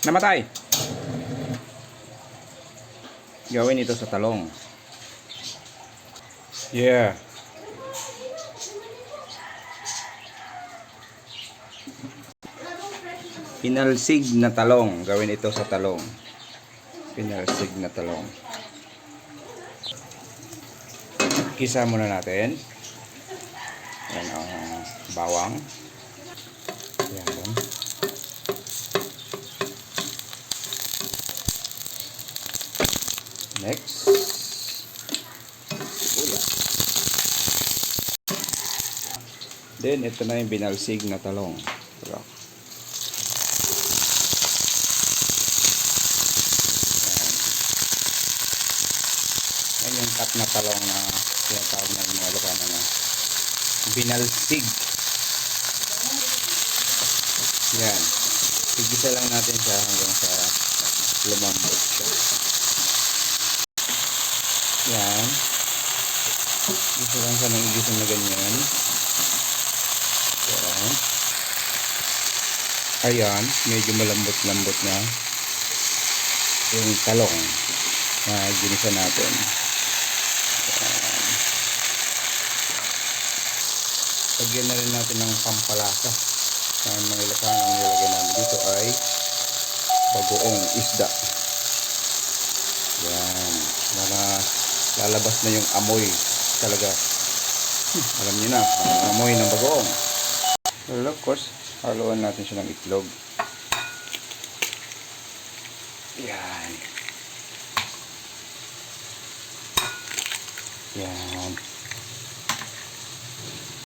Namatay! Gawin ito sa talong. Yeah. Pinalsig na talong. Gawin ito sa talong. Pinalsig na talong. Kisa muna natin. Yan ang bawang. Yan. Next. Then, ito na yung binalsig na talong. Diba? Yan yung cut na talong na tinatawag na mga Ilocano na binalsig. Yan. Igisa lang natin siya hanggang sa lumambot siya. Yan. Igisa lang siya ng igisa na ganyan. Yan. Ayan. Medyo malambot-lambot na yung talong na ginisa natin. Yan. Lagyan na rin natin ng pampalasa. Ang mga ilakang ang nilagay namin dito ay bagoong isda. Yan. Para lalabas na yung amoy talaga. Hmm, alam niyo na, amoy ng bagoong. Well, of course, haluan natin siya ng itlog. Yan. Yan.